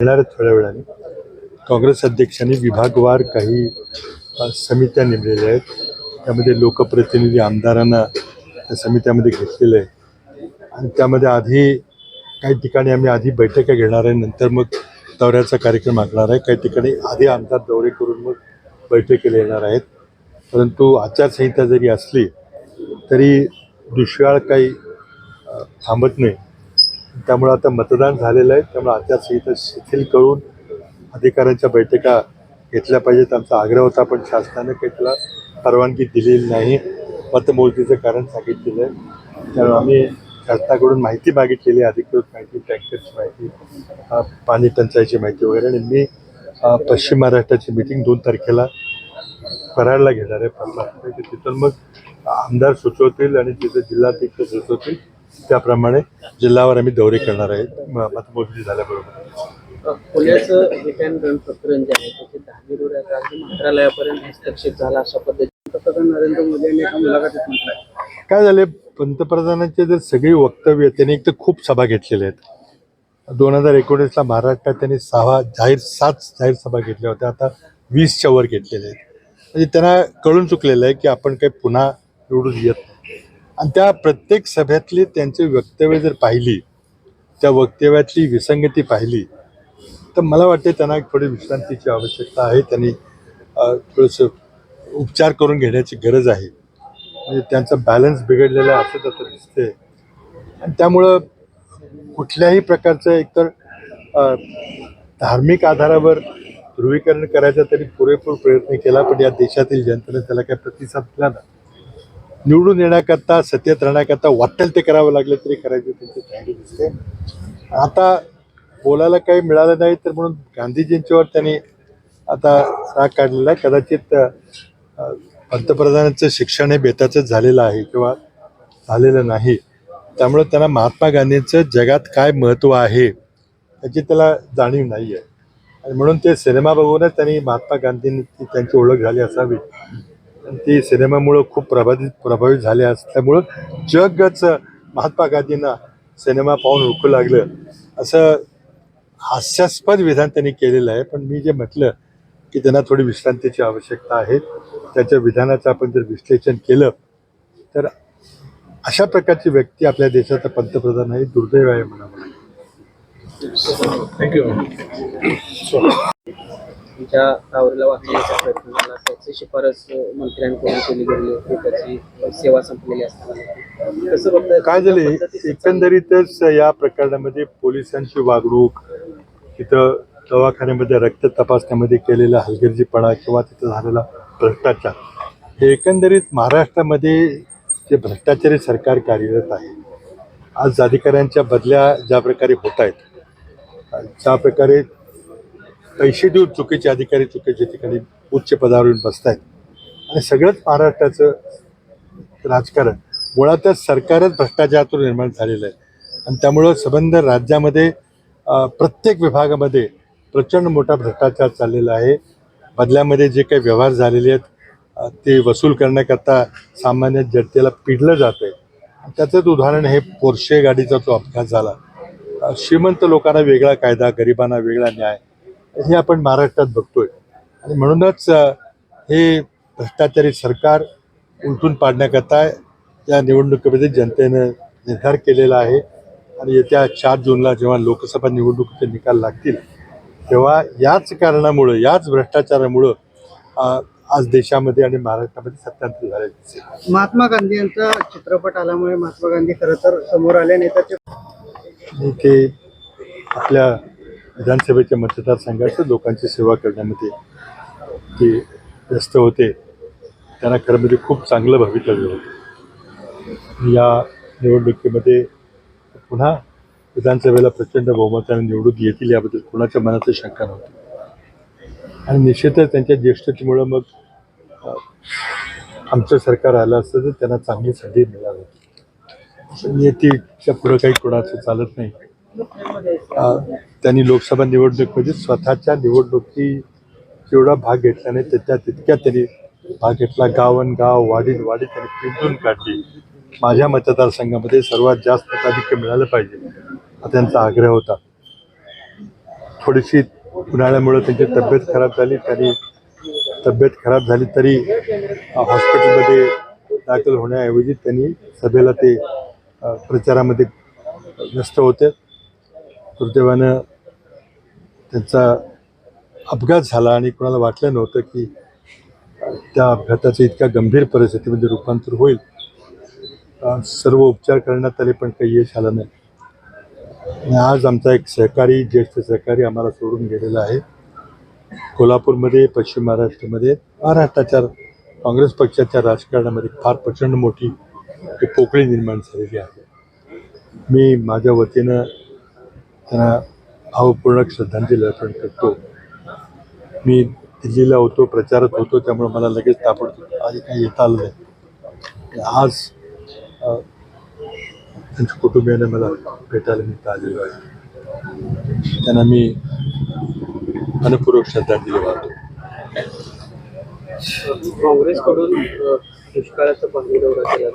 येणार आहेत थोड्या वेळाने. काँग्रेस अध्यक्षांनी विभागवार काही समित्या नेमलेल्या आहेत. त्यामध्ये लोकप्रतिनिधी आमदारांना त्या समित्यामध्ये घेतलेलं आहे. आणि त्यामध्ये आधी काही ठिकाणी आम्ही आधी बैठका घेणार आहे. नंतर मग दौऱ्याचा कार्यक्रम आखणार आहे. काही ठिकाणी आधी आमदार दौरे करून मग बैठकीला येणार आहेत. परंतु आचारसंहिता जरी असली तरी दुष्काळ काही थांबत नाही. त्यामुळे आता मतदान झालेलं आहे. त्यामुळे आचारसंहिता शिथिल करून अधिकाऱ्यांच्या बैठका घेतल्या पाहिजेत. आमचा आग्रह होता पण शासनाने काही त्याला परवानगी दिलेली नाही. मतमोजणीचं कारण सांगितलेलं आहे. त्यामुळे आम्ही शासनाकडून माहिती मागितलेली आहे. अधिकृत माहिती टँकरची माहिती पाणी टंचाईची माहिती वगैरे. आणि मी पश्चिम महाराष्ट्राची मिटिंग दोन तारखेला कराडला घेणार आहे. पंधरा तिथून मग आमदार सुचवतील आणि तिथे जिल्हाध्यक्ष सुचवतील त्याप्रमाणे जिल्हावर आम्ही दौरे करणार आहेत मतमोजणी झाल्याबरोबर. पुण्याचं प्रकरण जे आहे त्याचे दहावी मंत्रालयापर्यंत हस्तक्षेप झाला अशा पद्धतीने. पंतप्रधान नरेंद्र मोदी यांनी एका मुलाखतीत म्हटलंय काय झाले पंतप्रधानांचे जर सगळी वक्तव्य त्यांनी एक तर खूप सभा घेतलेल्या आहेत. दोन हजार एकोणीसला महाराष्ट्रात त्यांनी सहा जाहीर सात जाहीर सभा घेतल्या होत्या आता वीसच्या वर घेतलेल्या आहेत. म्हणजे त्यांना कळून चुकलेलं आहे की आपण काही पुन्हा निवडून येत नाही. आणि त्या प्रत्येक सभेतली त्यांची वक्तव्य जर पाहिली त्या वक्तव्यातली विसंगती पाहिली तर मला वाटते त्यांना एक थोडी विश्रांतीची आवश्यकता आहे. त्यांनी थोडंसं उपचार करून घेण्याची गरज आहे. म्हणजे त्यांचा बॅलन्स बिघडलेला आहे असं त्याचं दिसते आणि त्यामुळं कुठल्याही प्रकारचं एकतर धार्मिक आधारावर ध्रुवीकरण करायचा तरी पुरेपूर प्रयत्न केला पण या देशातील जनतेने त्याला काही प्रतिसाद दिला नाही. निवडून येण्याकरता सत्तेत राहण्याकरता वाटेल ते करावं लागलं तरी करायची त्यांची तयारी दिसते. आता बोलायला काही मिळालं नाही तर म्हणून गांधीजींच्यावर त्यांनी आता राग काढलेला आहे. कदाचित पंतप्रधानांचं शिक्षण हे बेताचंच झालेलं आहे किंवा झालेलं नाही. त्यामुळे त्यांना महात्मा गांधींचं जगात काय महत्त्व आहे याची त्याला जाणीव नाही आहे आणि म्हणून ते सिनेमा बघूनच त्यांनी महात्मा गांधींची त्यांची ओळख झाली असावी. ती सिनेमामुळं खूप प्रभावित प्रभावित झाले असल्यामुळं जगच महात्मा गांधींना सिनेमा पाहून ओळखू लागलं. असं हास्यास्पद विधान त्यांनी केलेलं आहे. पण मी जे म्हटलं की त्यांना थोडी विश्रांतीची आवश्यकता आहे त्याच्या विधानाचं आपण जर विश्लेषण केलं तर अशा प्रकारची व्यक्ती आपल्या देशाचा पंतप्रधान आहे दुर्दैव आहे म्हणा थँक्यू तुमच्या टावरला वाचण्याचा प्रयत्न झाला. त्याची शिफारस मंत्र्यांकडून केली गेली होती. त्याची सेवा संपलेली असताना. कसं बघताय काय झाले? एकंदरीतच या प्रकरणामध्ये पोलिसांची वागणूक तिथं दवाखान्यामध्ये रक्त तपासण्यामध्ये केलेला हलगर्जीपणा किंवा तिथं झालेला भ्रष्टाचार हे एकंदरीत महाराष्ट्रामध्ये जे भ्रष्टाचारी सरकार कार्यरत आहे आज अधिकाऱ्यांच्या बदल्या ज्या प्रकारे होत आहेत ज्या प्रकारे पैसे देऊन चुकीचे अधिकारी चुकीच्या ठिकाणी उच्च पदावर येऊन बसत आहेत आणि सगळंच महाराष्ट्राचं राजकारण मुळातच सरकारच भ्रष्टाचारातून निर्माण झालेलं आहे. आणि त्यामुळं संबंध राज्यामध्ये प्रत्येक विभागामध्ये प्रचंड मोठा भ्रष्टाचार चाललेला आहे. बदल्यामध्ये जे काही व्यवहार झालेले आहेत ते वसूल करण्याकरता सामान्य जनतेला पिडलं जातं आहे. त्याचंच उदाहरण हे पोर्शे गाडीचा जो अपघात झाला. श्रीमंत लोकांना वेगळा कायदा गरिबांना वेगळा न्याय हे आपण महाराष्ट्रात बघतोय. आणि म्हणूनच हे भ्रष्टाचारी सरकार उलटून पाडण्याकरता या निवडणुकीमध्ये जनतेनं निर्धार केलेला आहे. आणि येत्या चार जूनला जेव्हा लोकसभा निवडणुकीचे निकाल लागतील तेव्हा याच कारणामुळं याच भ्रष्टाचारामुळं आज देशामध्ये आणि महाराष्ट्रामध्ये सत्यान्तर झाले दिसेल. महात्मा गांधी यांचा चित्रपट आल्यामुळे महात्मा गांधी खरं तर समोर आले नेत्याचे ते आपल्या विधानसभेच्या मतदारसंघाचं लोकांची सेवा करण्यामध्ये ते व्यस्त होते. त्यांना खरं म्हणजे खूप चांगलं भवितव्य होतं. या निवडणुकीमध्ये पुन्हा विधानसभेला प्रचंड बहुमताने निवडून येतील याबद्दल कुणाच्या मनात शंका नव्हती. आणि निश्चितच त्यांच्या ज्येष्ठतेमुळं मग आमचं सरकार आलं असतं तर त्यांना चांगली संधी मिळाली होती येतीच्या पुढं काही कोणाचं चालत नाही. त्यांनी लोकसभा निवडणुकीमध्ये स्वतःच्या निवडणुकी जेवढा भाग घेतला नाही त्याच्या तितक्या त्यांनी भाग घेतला. गावन गाव वाडीन वाडी त्यांनी पिंजून काढली. माझ्या मतदारसंघामध्ये सर्वात जास्त मताधिक्य मिळालं पाहिजे हा त्यांचा आग्रह होता. थोडीशी उन्हाळ्यामुळे त्यांची तब्येत खराब झाली त्यांनी तब्येत खराब झाली तरी हॉस्पिटलमध्ये दाखल होण्याऐवजी त्यांनी सभेला ते प्रचारामध्ये व्यस्त होते. दुर्दैवानं त्यांचा अपघात झाला आणि कोणाला वाटलं नव्हतं की त्या अपघाताचं इतक्या गंभीर परिस्थितीमध्ये रूपांतर होईल. सर्व उपचार करण्यात आले पण काही यश आलं नाही. आणि आज आमचा एक सहकारी ज्येष्ठ सहकारी आम्हाला सोडून गेलेला आहे. कोल्हापूरमध्ये पश्चिम महाराष्ट्रामध्ये महाराष्ट्राच्या काँग्रेस पक्षाच्या राजकारणामध्ये फार प्रचंड मोठी पोकळी निर्माण झालेली आहे. मी माझ्या वतीनं त्यांना भावपूर्ण श्रद्धांजली अर्पण करतो. मी दिल्लीला होतो प्रचारात होतो त्यामुळे मला लगेच ताबडतोब आधी काही येता आलं नाही. आज त्यांच्या कुटुंबियाने मला भेटायला मी आलेलो आहे. त्यांना मी मनपूर्वक श्रद्धांजली वाहतो. काँग्रेसकडून दुष्काळाचं पाणी दौरा केला